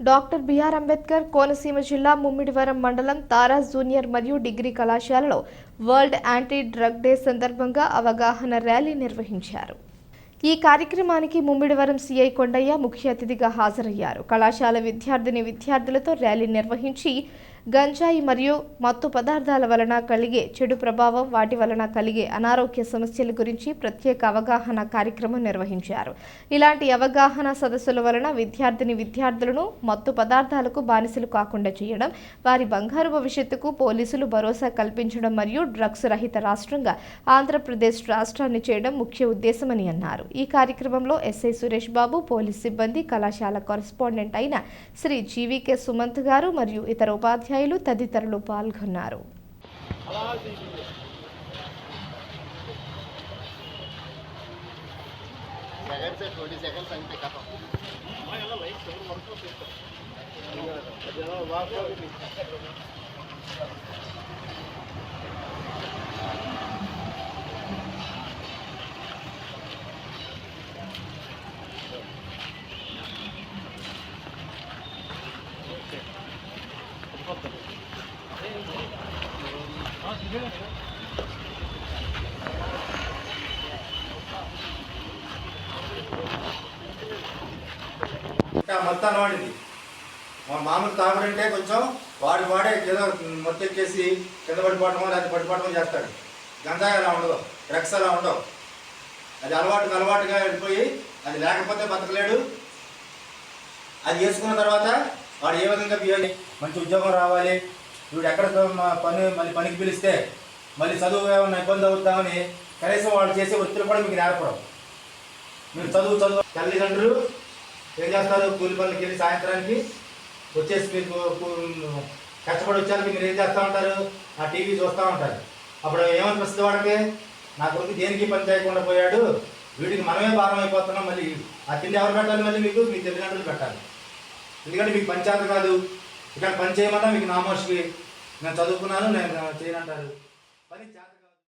Doctor BR Ambedkar Konaseema జిల్లా ముమ్మిడివరం మండలం Tara junior మరియు డిగ్రీ కళాశాలలో వరల్డ్ యాంటీ డ్రగ్ డే సందర్భంగా అవగాహన ర్యాలీ నిర్వహించారు. ఈ కార్యక్రమానికి ముమ్మిడివరం సిఐ కొండయ్య ముఖ్య అతిథిగా హాజరయ్యారు. కళాశాల విద్యార్థిని విద్యార్థులతో ర్యాలీ నిర్వహించి గంజాయి మరియు మత్తు పదార్థాల వలన కలిగే చెడు ప్రభావం వాటి వలన కలిగే అనారోగ్య సమస్యల గురించి ప్రత్యేక అవగాహన కార్యక్రమం నిర్వహించారు. ఇలాంటి అవగాహన సదస్సుల వలన విద్యార్థిని విద్యార్థులను మత్తు పదార్థాలకు బానిసలు కాకుండా చేయడం వారి బంగారు భవిష్యత్తుకు పోలీసులు భరోసా కల్పించడం మరియు డ్రగ్స్ రహిత రాష్ట్రంగా ఆంధ్రప్రదేశ్ రాష్ట్రాన్ని చేయడం ముఖ్య ఉద్దేశమని అన్నారు. ఈ కార్యక్రమంలో ఎస్ఐ సురేష్ బాబు పోలీస్ సిబ్బంది కళాశాల కరెస్పాండెంట్ అయిన శ్రీ జీవీకే సుమంత్ గారు మరియు ఇతర ఉపాధ్యాయులు తదితరులు పాల్గొన్నారు. సెకండ్స్ ట్వంటీ వాడింది. మా మామూలు తాగుడంటే కొంచెం వాడి వాడే ఏదో మొత్తం చేసి కింద పడిపోవటమో లేదా పడిపోవటమో చేస్తాడు. గంజాయి అలా ఉండదు డ్రగ్స్ అలా ఉండవు. అది అలవాటుగా అలవాటుగా వెళ్ళిపోయి అది లేకపోతే బతకలేడు. అది చేసుకున్న తర్వాత వాడు ఏ విధంగా బిహేవ్ మంచి ఉద్యోగం రావాలి? వీడు ఎక్కడ పని మళ్ళీ పనికి పిలిస్తే మళ్ళీ చదువు ఏమైనా ఇబ్బంది అవుతామని కనీసం వాళ్ళు చేసే ఒత్తిడి కూడా మీకు నేర్పడం. మీరు చదువు చదువు తల్లిదండ్రులు ఏం చేస్తారు? కూలి పనులకి వెళ్ళి సాయంత్రానికి వచ్చేసి మీకు కష్టపడి వచ్చాక మీరు ఏం చేస్తూ ఉంటారు? ఆ టీవీ చూస్తూ ఉంటారు. అప్పుడు ఏమనిపిస్తుంది వాడికి? నా కొడుకు దేనికి పని చేయకుండా పోయాడు? వీడికి మనమే భారం అయిపోతున్నాం మళ్ళీ ఆ తిండి ఎవరు పెట్టాలి మళ్ళీ మీకు? మీ తల్లిదండ్రులు పెట్టాలి. ఎందుకంటే మీకు పంచాయతీ కాదు. ఇక్కడ పని చేయమన్నా మీకు నామోషికి నేను చదువుకున్నాను నేను చేయనంటారు. పని చేత